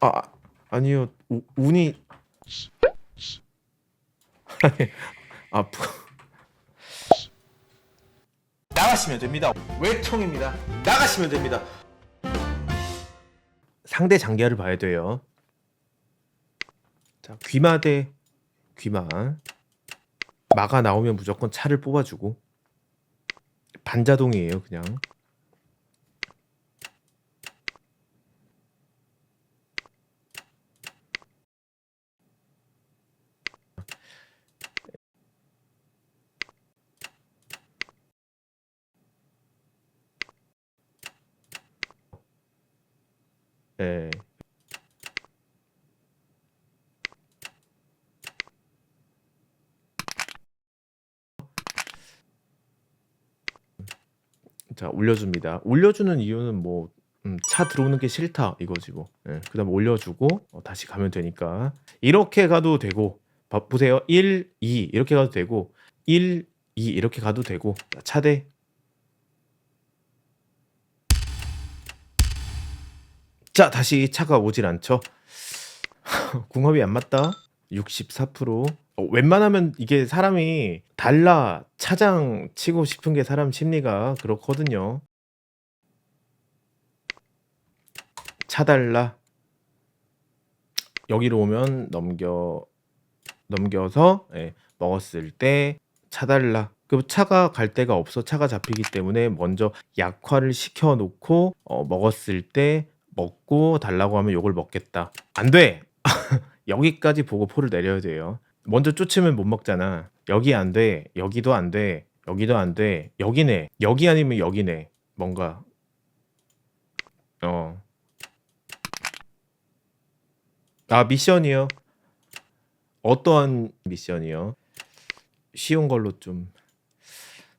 아 아니요. 우, 운이 아니 아프 나가시면 됩니다. 외통입니다. 나가시면 됩니다. 상대 장기화를 봐야 돼요. 자 귀마 대 귀마 마가 나오면 무조건 차를 뽑아주고 반자동이에요 그냥 예. 자 올려줍니다. 올려주는 이유는 뭐 음, 차 들어오는 게 싫다 이거지 뭐. 예, 그다음 올려주고 어, 다시 가면 되니까 이렇게 가도 되고 봐- 보세요 1, 2 이렇게 가도 되고 1, 2 이렇게 가도 되고 자, 차대 자 다시 차가 오질 않죠. 궁합이 안 맞다. 64% 어, 웬만하면 이게 사람이 달라 차장 치고 싶은 게 사람 심리가 그렇거든요. 차 달라 여기로 오면 넘겨 넘겨서 예, 먹었을 때 차 달라 그 차가 갈 데가 없어 차가 잡히기 때문에 먼저 약화를 시켜 놓고 어, 먹었을 때 먹고 달라고 하면 요걸 먹겠다. 안 돼! 여기까지 보고 포를 내려야 돼요. 먼저 쫓으면 못 먹잖아. 여기 안 돼 여기도 안 돼 여기도 안 돼 여기네. 여기 아니면 여기네. 뭔가. 어. 아, 미션이요? 어떠한 미션이요? 쉬운 걸로 좀.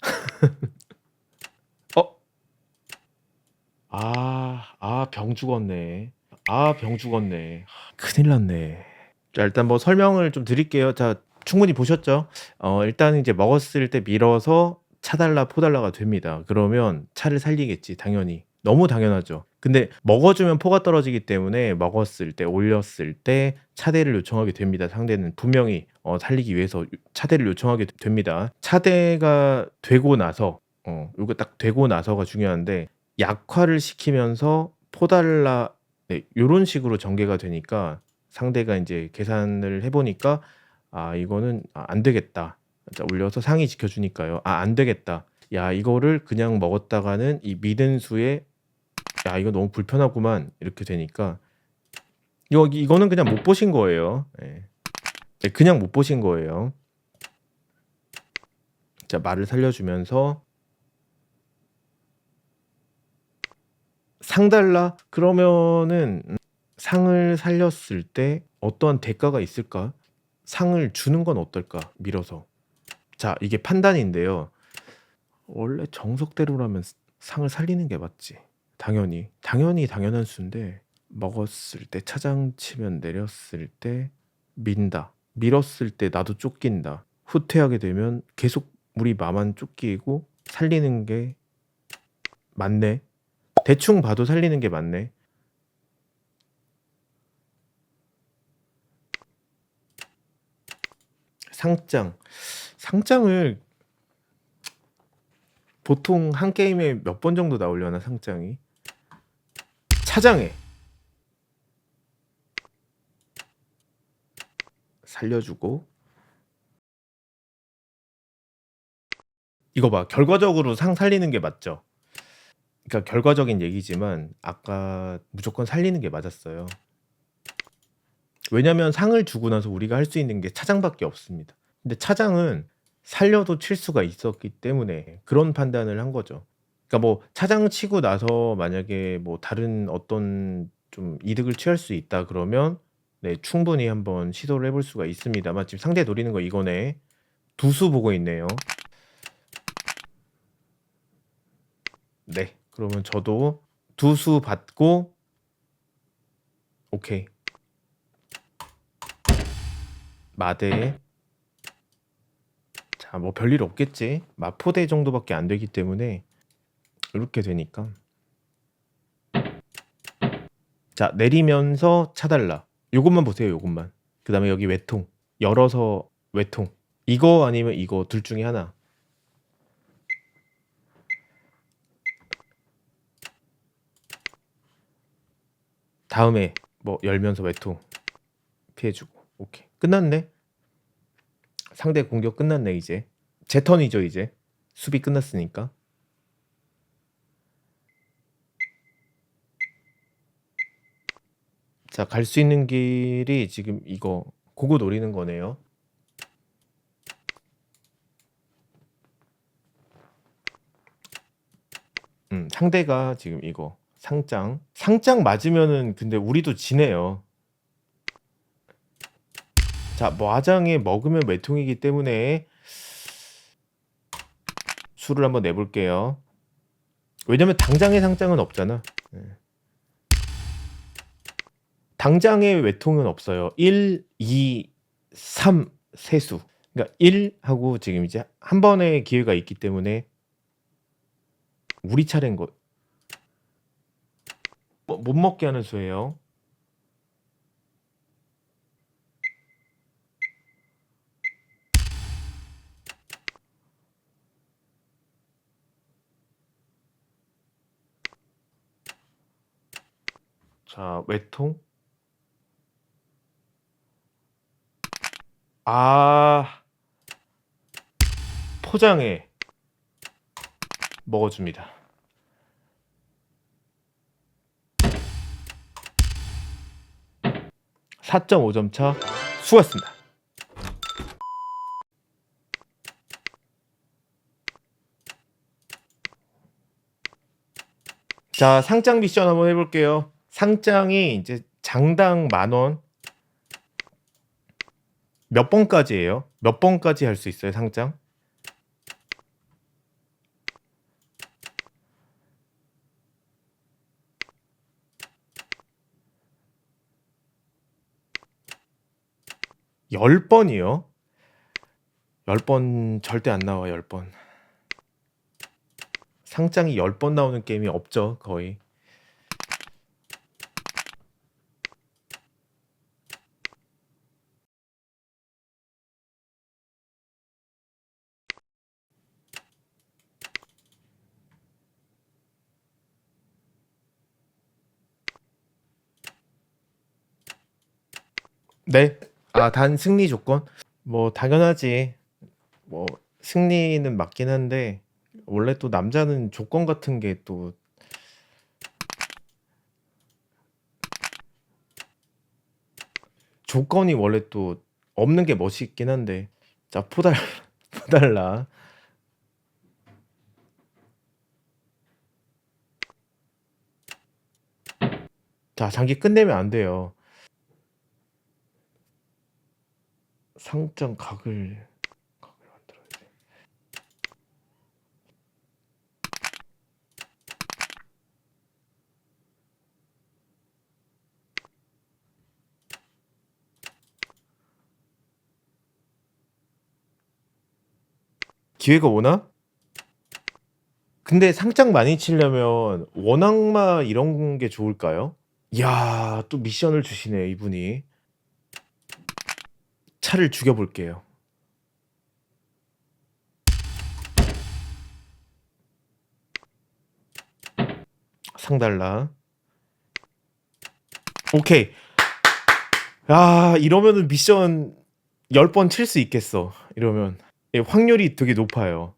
어? 아, 아, 병 죽었네. 아, 병 죽었네. 큰일 났네. 자, 일단 뭐 설명을 좀 드릴게요. 자, 충분히 보셨죠? 어, 일단 이제 먹었을 때 밀어서 차달라 포달라가 됩니다. 그러면 차를 살리겠지, 당연히. 너무 당연하죠. 근데 먹어주면 포가 떨어지기 때문에 먹었을 때, 올렸을 때 차대를 요청하게 됩니다. 상대는 분명히 어, 살리기 위해서 차대를 요청하게 됩니다. 차대가 되고 나서, 어, 이거 딱 되고 나서가 중요한데 약화를 시키면서 포달라 네, 요런 식으로 전개가 되니까 상대가 이제 계산을 해보니까 아 이거는 아, 안 되겠다. 자, 올려서 상위 지켜주니까요. 아 안 되겠다. 야 이거를 그냥 먹었다가는 이 미든 수에 야 이거 너무 불편하구만 이렇게 되니까 이거 이거는 그냥 못 보신 거예요. 예. 네, 그냥 못 보신 거예요. 자 말을 살려주면서 상달라 그러면은 음, 상을 살렸을 때 어떠한 대가가 있을까? 상을 주는 건 어떨까? 밀어서. 자, 이게 판단인데요. 원래 정석대로라면 상을 살리는 게 맞지. 당연히. 당연히 당연한 수인데 먹었을 때 차장 치면 내렸을 때 민다. 밀었을 때 나도 쫓긴다. 후퇴하게 되면 계속 우리 마만 쫓기고 살리는 게 맞네. 대충 봐도 살리는 게 맞네. 상장. 상장을 보통 한 게임에 몇 번 정도 나오려나 상장이? 차장에 살려주고 이거 봐 결과적으로 상 살리는 게 맞죠? 그러니까 결과적인 얘기지만 아까 무조건 살리는 게 맞았어요. 왜냐면 상을 주고 나서 우리가 할 수 있는 게 차장밖에 없습니다. 근데 차장은 살려도 칠 수가 있었기 때문에 그런 판단을 한 거죠. 그러니까 뭐 차장 치고 나서 만약에 뭐 다른 어떤 좀 이득을 취할 수 있다 그러면 네, 충분히 한번 시도를 해볼 수가 있습니다만 지금 상대 노리는 거 이거네. 두수 보고 있네요. 네. 그러면 저도 두 수 받고 오케이. 마대. 자, 뭐 별일 없겠지. 마포대 정도밖에 안 되기 때문에 이렇게 되니까. 자, 내리면서 차달라. 요것만 보세요, 요것만. 그다음에 여기 외통. 열어서 외통. 이거 아니면 이거 둘 중에 하나. 다음에 뭐 열면서 외통 피해주고. 오케이. 끝났네. 상대 공격 끝났네, 이제. 제 턴이죠, 이제. 수비 끝났으니까. 자, 갈 수 있는 길이 지금 이거 고거 노리는 거네요. 음, 상대가 지금 이거 상장. 상장 맞으면은 근데 우리도 지네요. 자, 뭐 아장에 먹으면 외통이기 때문에 수를 한번 내볼게요. 왜냐면 당장의 상장은 없잖아. 예. 당장의 외통은 없어요. 1, 2, 3 세수. 그러니까 1하고 지금 이제 한 번의 기회가 있기 때문에 우리 차례인 거. 뭐, 못 먹게 하는 수예요. 자, 외통. 아. 포장해. 먹어줍니다. (4.5점) 차 수고하셨습니다. 자 상장 미션 한번 해볼게요. 상장이 이제 장당 만 원. 몇 번까지예요? 몇 번까지 할 수 있어요, 상장? 열 번이요? 열번 절대 안 나와, 열 번. 상장이 열번 나오는 게임이 없죠, 거의. 네. 아, 단 승리 조건? 뭐 당연하지. 뭐 승리는 맞긴 한데 원래 또 남자는 조건 같은 게 또 조건이 원래 또 없는 게 멋있긴 한데. 자, 포달 포달라. 자, 장기 끝내면 안 돼요. 상장 각을 각을 만들어야 돼. 기회가 오나? 근데 상장 많이 치려면 원악마 이런 게 좋을까요? 이야, 또 미션을 주시네, 이분이. 차를 죽여볼게요. 상달라. 오케이. 야, 이러면은 미션 10번 칠 수 있겠어. 이러면. 예, 확률이 되게 높아요.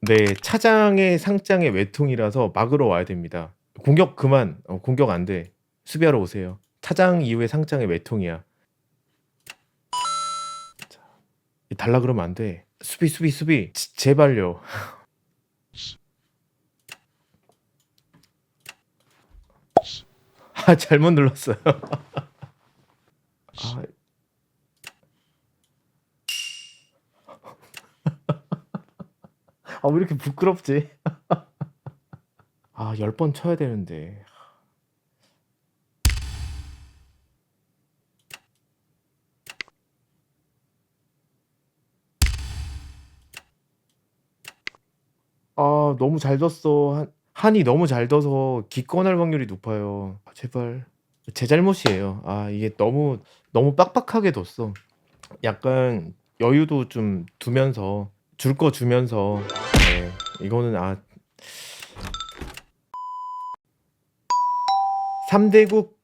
네, 차장의 상장의 외통이라서 막으러 와야 됩니다. 공격 그만. 어, 공격 안 돼. 수비하러 오세요. 차장 이후에 상장의 외통이야. 자, 달라 그러면 안 돼. 수비 수비 수비. 지- 제발요. 아, 잘못 눌렀어요. 아, 아, 왜 이렇게 부끄럽지? 아, 10번 쳐야 되는데. 아, 너무 잘 졌어. 한, 판이 너무 잘 둬서 기권할 확률이 높아요. 아, 제발. 제 잘못이에요. 아 이게 너무 너무 빡빡하게 뒀어. 약간 여유도 좀 두면서 줄 거 주면서 네, 이거는 아 3 대국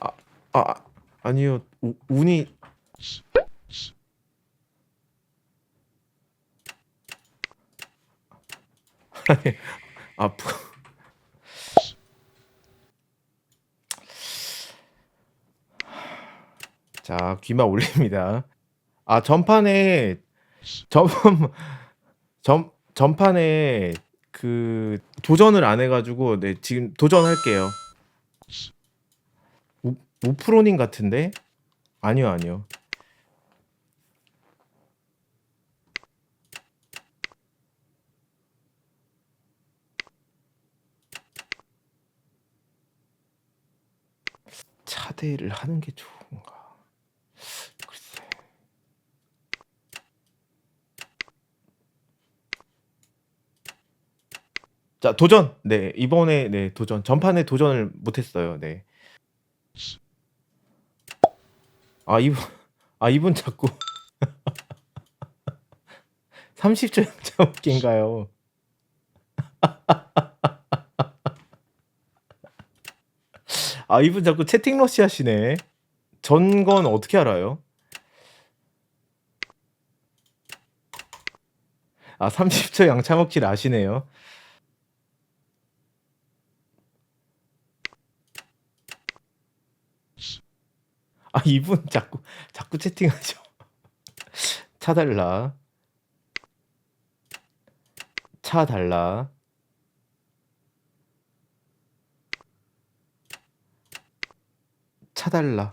아, 아 아니요 우, 운이 아프 자 귀마 올립니다. 아 전판에 전 전 전판에 그 도전을 안 해가지고 네 지금 도전할게요. 우, 우프로님 같은데? 아니요 아니요. 차대를 하는 게 좋은가? 글쎄. 자 도전. 네 이번에 네 도전. 전판에 도전을 못 했어요. 네. 아 이분 아 이분 자꾸 30초 영차먹기인가요? 아 이분 자꾸 채팅 러시 하시네. 전건 어떻게 알아요? 아 30초 양차먹기를 아시네요. 아 이분 자꾸 자꾸 채팅하죠. 차 달라. 차 달라. 차 달라.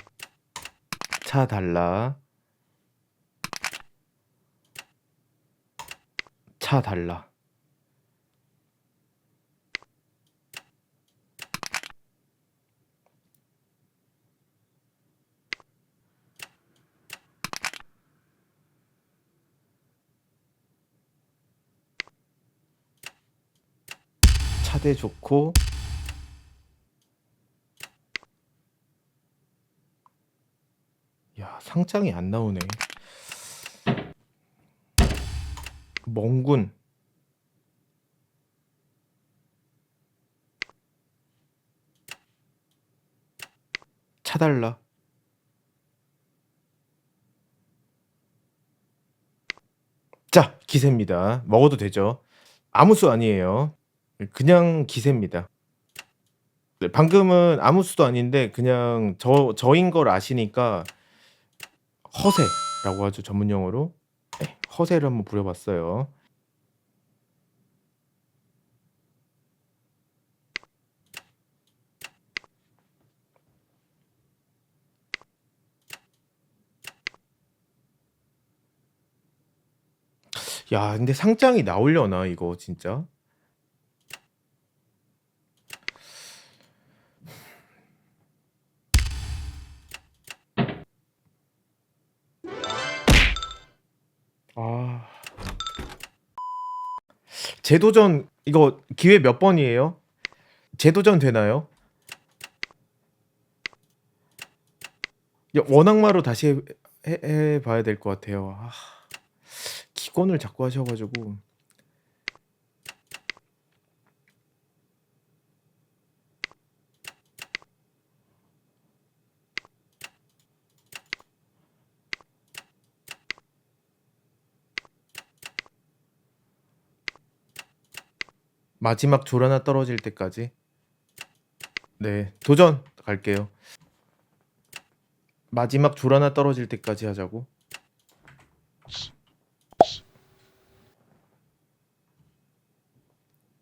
차 달라. 차 달라. 차대 좋고 야 상장이 안 나오네. 멍군 차달라. 자 기세입니다. 먹어도 되죠? 아무 수 아니에요. 그냥 기세입니다. 네, 방금은 아무 수도 아닌데 그냥 저 저인 걸 아시니까 허세라고 하죠 전문 용어로. 네, 허세를 한번 부려봤어요. 야, 근데 상장이 나오려나 이거 진짜? 아. 재도전 이거 기회 몇 번이에요? 재도전 되나요? 야, 원악마로 다시 해, 해, 해 봐야 될 것 같아요. 아, 기권을 자꾸 하셔가지고 마지막 줄 하나 떨어질 때까지 네 도전 갈게요. 마지막 줄 하나 떨어질 때까지 하자고.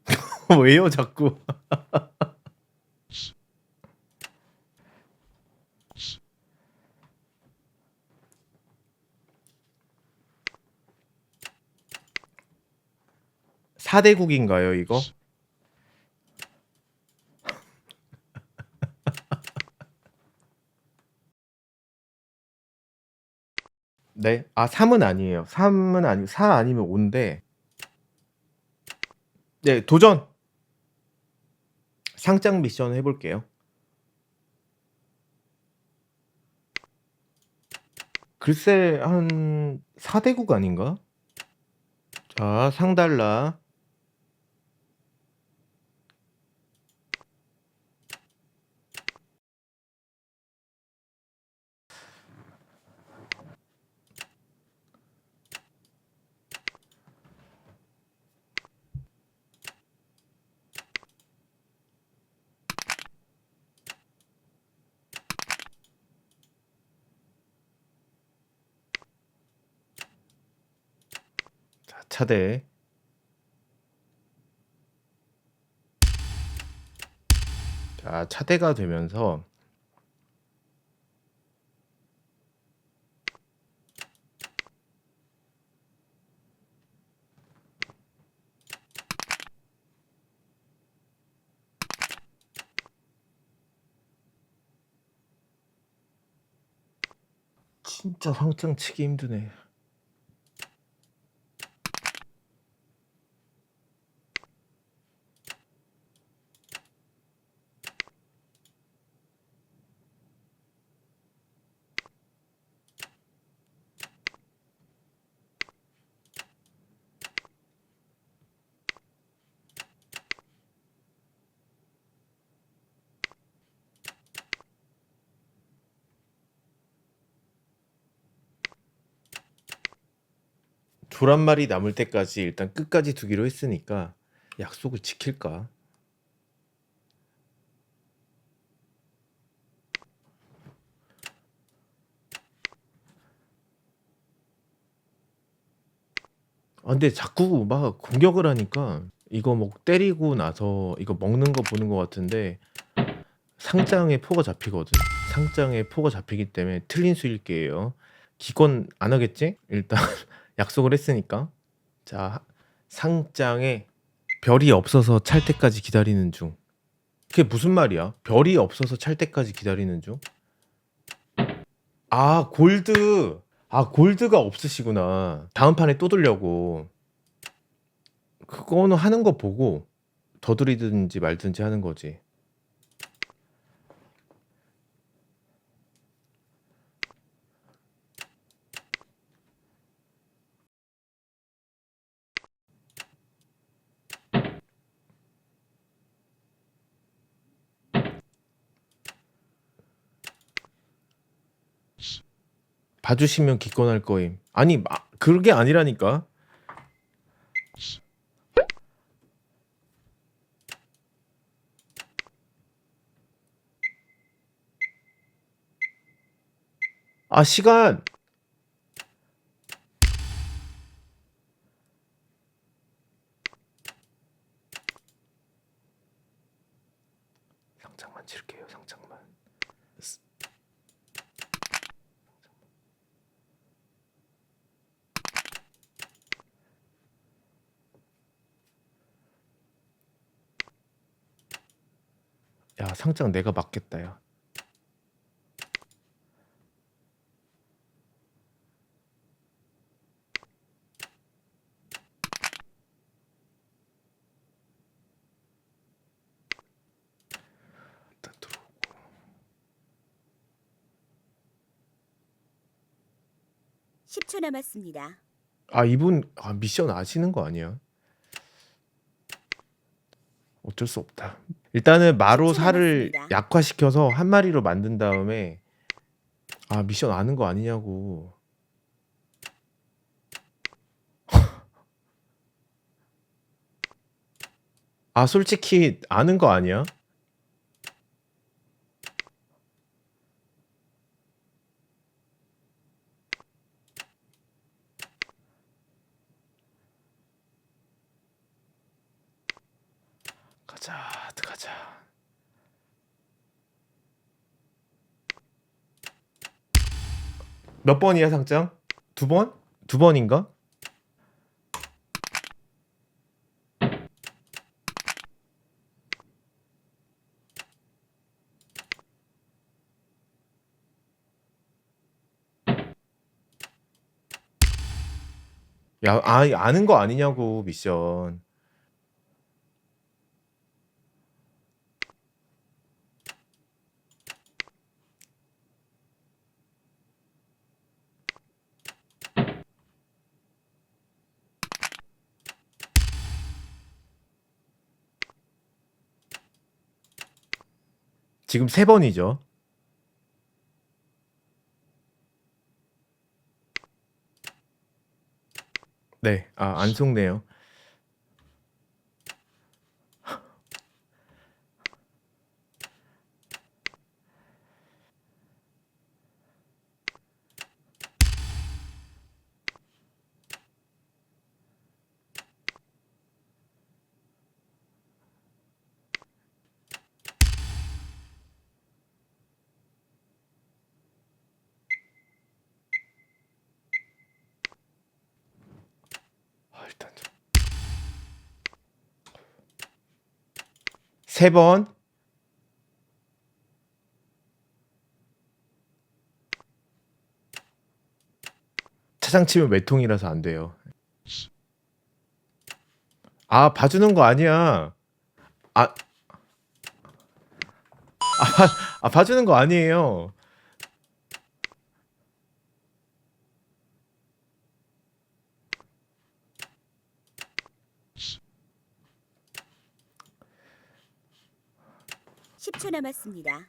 왜요 자꾸? 사대국인가요 이거? 네. 아 3은 아니에요. 3은 아니고 4 아니면 5인데 네 도전! 상장 미션 해 볼게요. 글쎄 한 4 대국 아닌가? 자 상달라. 자 차대. 자 차대가 되면서 진짜 상장 치기 힘드네. 돌한 마리 남을 때까지 일단 끝까지 두기로 했으니까 약속을 지킬까? 아 근데 자꾸 막 공격을 하니까 이거 뭐 때리고 나서 이거 먹는 거 보는 것 같은데 상장에 포가 잡히거든. 상장에 포가 잡히기 때문에 틀린 수일게예요. 기권 안 하겠지? 일단 약속을 했으니까. 자 상장에 별이 없어서 찰 때까지 기다리는 중. 그게 무슨 말이야? 별이 없어서 찰 때까지 기다리는 중? 아 골드. 아 골드가 없으시구나. 다음 판에 또 들려고. 그거는 하는 거 보고 더 들이든지 말든지 하는 거지. 봐주시면 기권할 거임. 아니 마, 그게 아니라니까. 아 시간. 상장만 칠게요. 상장만. 야 상장 내가 맞겠다 야. 일단 들어오고. 십초 남았습니다. 아 이분 아, 미션 아시는 거 아니야? 어쩔 수 없다. 일단은 마로 살을. 약화시켜서 한 마리로 만든 다음에 아 미션 아는 거 아니냐고. 아 솔직히 아는 거 아니야? 가자 들어가자. 몇 번이야 상장? 두 번? 두 번인가? 야, 아, 아는 거 아니냐고, 미션. 지금 세 번이죠. 네, 아, 안 속네요. 아, 일단 좀. 세 번. 차장 치면 외통이라서 안 돼요. 아, 봐주는 거 아니야. 아, 아, 봐- 아 봐주는 거 아니에요. 십초 남았습니다.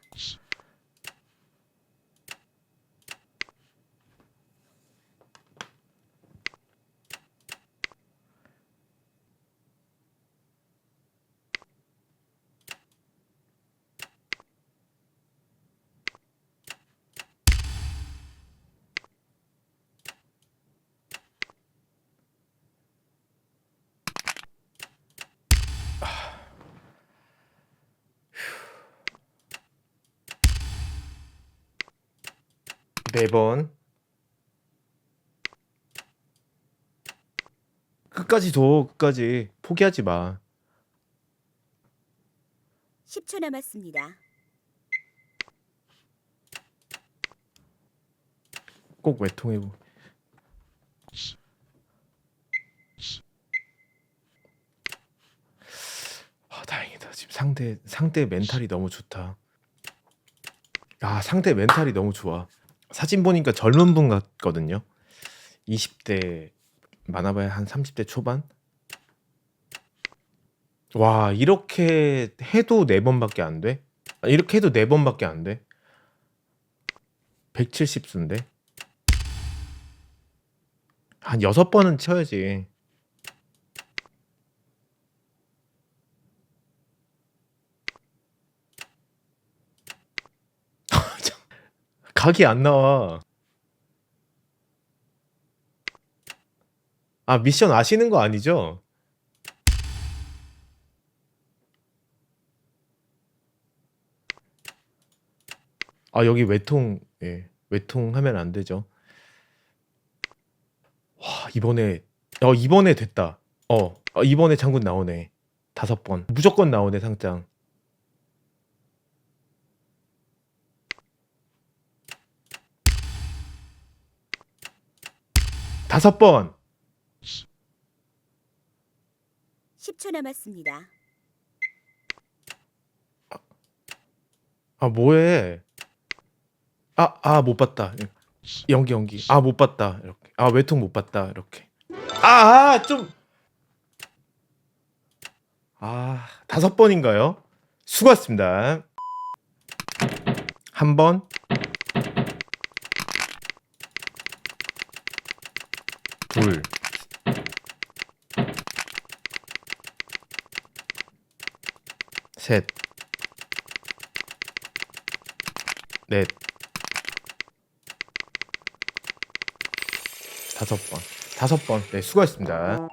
네 번. 끝까지 둬, 끝까지. 포기하지 마. 십초 남았습니다. 꼭 외통해 보. 아, 다행이다. 지금 상대 상대 멘탈이 너무 좋다. 아, 상대 멘탈이 너무 좋아. 사진 보니까 젊은 분 같거든요. 20대 많아봐야 한 30대 초반. 와, 이렇게 해도 네 번밖에 안 돼? 아, 이렇게 해도 네 번밖에 안 돼? 170수인데? 한 여섯 번은 쳐야지. 각이 안 나와. 아, 미션 아시는 거 아니죠? 아, 여기 외통, 예, 외통 하면 안 되죠. 와, 이번에, 어, 이번에 됐다. 어, 어, 이번에 장군 나오네. 다섯 번. 무조건 나오네, 상장. 다섯 번. 십초 남았습니다. 아, 뭐해? 아, 아, 못 봤다. 연기, 연기. 아, 못 봤다. 이렇게. 아, 외통 못 봤다. 이렇게. 아, 아, 좀. 아, 다섯 번인가요? 수고하셨습니다. 한 번. 둘. 셋. 넷. 다섯 번. 다섯 번. 네, 수고하셨습니다.